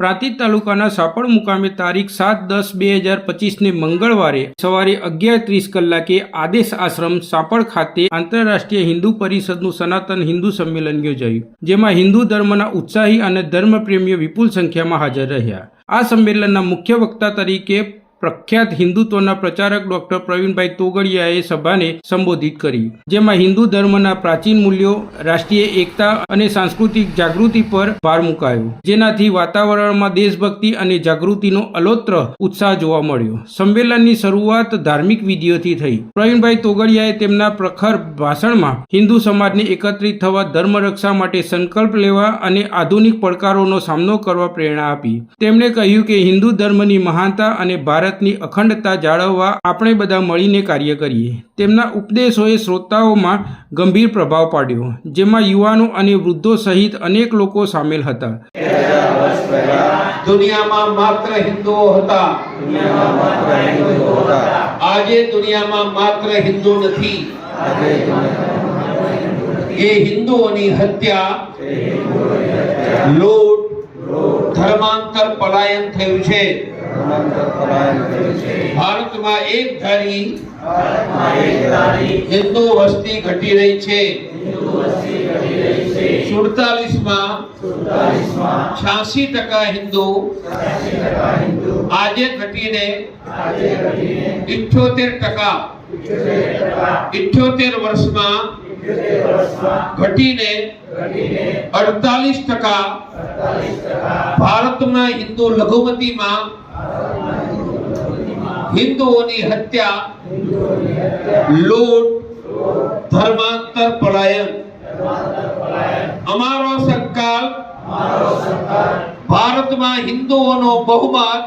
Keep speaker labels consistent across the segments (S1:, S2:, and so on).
S1: પ્રાંતિજ તાલુકાના સાપડ મુકામે તારીખ સાત દસ બે હજાર પચીસને મંગળવારે સવારે અગિયાર ત્રીસ કલાકે આદેશ આશ્રમ સાપડ ખાતે આંતરરાષ્ટ્રીય હિન્દુ પરિષદનું સનાતન હિન્દુ સંમેલન યોજાયું, જેમાં હિન્દુ ધર્મના ઉત્સાહી અને ધર્મપ્રેમીઓ વિપુલ સંખ્યામાં હાજર રહ્યા. આ સંમેલનના મુખ્ય વક્તા તરીકે પ્રખ્યાત હિન્દુત્વના પ્રચારક ડોક્ટર પ્રવીણભાઈ તોગડિયાએ સભાને સંબોધિત કરી જેમાં હિન્દુ ધર્મના પ્રાચીન મૂલ્યો, રાષ્ટ્રીય એકતા અને સાંસ્કૃતિક જાગૃતિ પર ભાર મુકાયો, જેનાથી વાતાવરણમાં દેશભક્તિ અને જાગૃતિનો અલોત્ર ઉત્સાહ જોવા મળ્યો. સંમેલનની શરૂઆત ધાર્મિક વિધિઓથી થઈ. પ્રવીણભાઈ તોગડિયાએ તેમના પ્રખર ભાષણમાં હિન્દુ સમાજને એકત્રિત થવા ધર્મ રક્ષા માટે સંકલ્પ લેવા અને આધુનિક પડકારોનો સામનો કરવા પ્રેરણા આપી. તેમણે કહ્યું કે હિન્દુ ધર્મની મહાનતા અને ભારતની અખંડતા જાળવવા આપણે બધા મળીને કાર્ય કરીએ. તેમના ઉપદેશોએ શ્રોતાઓમાં ગંભીર પ્રભાવ પાડ્યો, જેમાં યુવાનો અને વૃદ્ધો સહિત અનેક લોકો સામેલ હતા.
S2: દુનિયામાં માત્ર હિન્દુઓ હતા. આજે દુનિયામાં માત્ર હિન્દુ નથી. એ હિન્દુઓની હત્યા લૂંટ, ધર્માંતર પલાયન થયું છે. ભારતમાં એક ધારી હિન્દુ વસ્તી ઘટી રહી છે. સુડતાલીસમાં છ્યાસી ટકા હિન્દુ આજે ઘટીને ઇઠ્યોતેર ટકા ઇઠ્યોતેર વર્ષમાં ઘટીને અડતાલીસ ટકા ભારતમાં હિન્દુ લઘુમતીમાં હિન્દુઓની હત્યા લૂંટ ધર્માંતર પલાયન અમારો સરકાર ભારતમાં હિન્દુઓનો બહુમત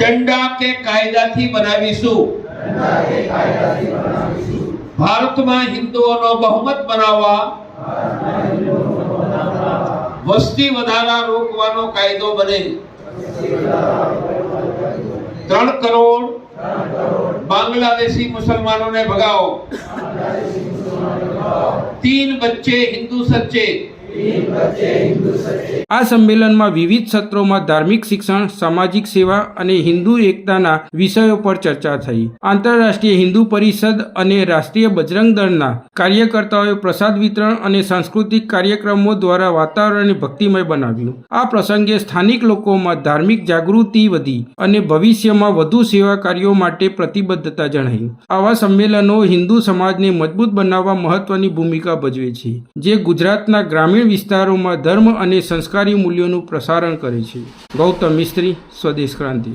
S2: દંડા કે કાયદાથી બનાવીશું ભારતમાં હિન્દુઓનો બહુમત બનાવવા વસ્તી વધારા રોકવાનો કાયદો બને ત્રણ કરોડ બાંગ્લાદેશી મુસલમાનોને ભગાવો तीन बच्चे हिंदू सच्चे
S1: આ સંમેલનમાં વિવિધ સત્રોમાં ધાર્મિક શિક્ષણ, સામાજિક સેવા અને હિન્દુ એકતાના વિષયો પર ચર્ચા થઈ. આંતરરાષ્ટ્રીય હિન્દુ પરિષદ અને રાષ્ટ્રીય બજરંગ દળના કાર્યકર્તાઓએ પ્રસાદ વિતરણ અને સાંસ્કૃતિક કાર્યક્રમો દ્વારા વાતાવરણને ભક્તિમય બનાવ્યું. આ પ્રસંગે સ્થાનિક લોકોમાં ધાર્મિક જાગૃતિ વધી અને ભવિષ્યમાં વધુ સેવા કાર્યો માટે પ્રતિબદ્ધતા જણાઈ. આવા સંમેલનો હિન્દુ સમાજને મજબૂત બનાવવા મહત્વની ભૂમિકા ભજવે છે. જે ગુજરાતના ગ્રામીણ વિસ્તારોમાં ધર્મ અને સંસ્કારી મૂલ્યોનું પ્રસારણ કરે છે. ગૌતમ મિસ્ત્રી સ્વદેશ ક્રાંતિ.